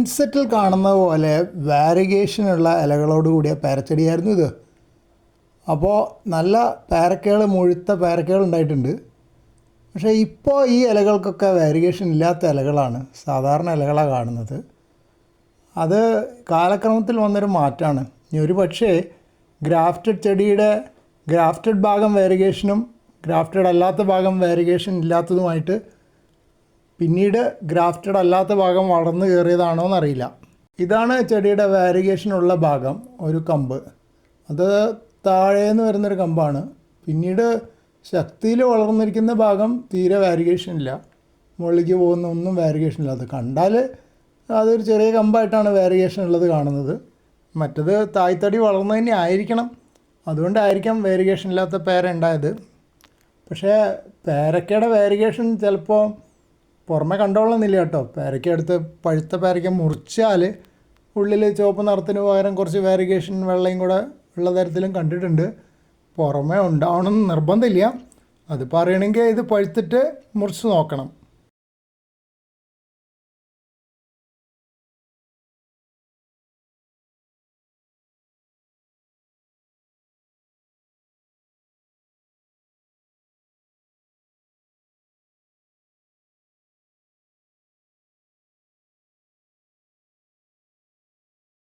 ഇൻസെറ്റിൽ കാണുന്ന പോലെ വാരിഗേഷനുള്ള ഇലകളോട് കൂടിയ പേരച്ചെടിയായിരുന്നു ഇത്. അപ്പോൾ നല്ല പേരക്കകൾ മുഴുത്ത പേരക്കകൾ ഉണ്ടായിട്ടുണ്ട്. പക്ഷേ ഇപ്പോൾ ഈ ഇലകൾക്കൊക്കെ വാരിഗേഷൻ ഇല്ലാത്ത ഇലകളാണ്. സാധാരണ ഇലകളാണ് കാണുന്നത്. അത് കാലക്രമത്തിൽ വന്നൊരു മാറ്റമാണ് ഇനി ഒരു പക്ഷേ ഗ്രാഫ്റ്റഡ് ചെടിയുടെ ഗ്രാഫ്റ്റഡ് ഭാഗം വാരിഗേഷനും ഗ്രാഫ്റ്റഡ് അല്ലാത്ത ഭാഗം വാരിഗേഷൻ ഇല്ലാത്തതുമായിട്ട് പിന്നീട് ഗ്രാഫ്റ്റഡ് അല്ലാത്ത ഭാഗം വളർന്നു കയറിയതാണോ എന്നറിയില്ല. ഇതാണ് ചെടിയുടെ വാരിഗേഷനുള്ള ഭാഗം ഒരു കമ്പ്. അത് താഴേന്ന് വരുന്നൊരു കമ്പാണ്. പിന്നീട് ശക്തിയിൽ വളർന്നിരിക്കുന്ന ഭാഗം തീരെ വാരിഗേഷൻ ഇല്ല. മുകളിലേക്ക് പോകുന്ന ഒന്നും വാരിഗേഷൻ ഇല്ല. അത് കണ്ടാൽ അതൊരു ചെറിയ കമ്പായിട്ടാണ് വാരിഗേഷൻ ഉള്ളത് കാണുന്നത്. മറ്റത് തായ്തടി വളർന്നു തന്നെ ആയിരിക്കണം. അതുകൊണ്ടായിരിക്കാം വാരിഗേഷൻ ഇല്ലാത്ത പേര ഉണ്ടായത്. പക്ഷേ പേരക്കയുടെ വാരിഗേഷൻ ചിലപ്പോൾ പുറമെ കണ്ടോളന്നില്ല കേട്ടോ. പേരയ്ക്ക എടുത്ത് പഴുത്ത പേരക്ക മുറിച്ചാൽ ഉള്ളിൽ ചുവപ്പ് നിറത്തിന് പകരം കുറച്ച് വേരിഗേഷൻ വെള്ളയും കൂടെ ഉള്ള തരത്തിലും കണ്ടിട്ടുണ്ട്. പുറമേ ഉണ്ടാവണമെന്ന് നിർബന്ധമില്ല. അത് പറയണമെങ്കിൽ ഇത് പഴുത്തിട്ട് മുറിച്ച് നോക്കണം.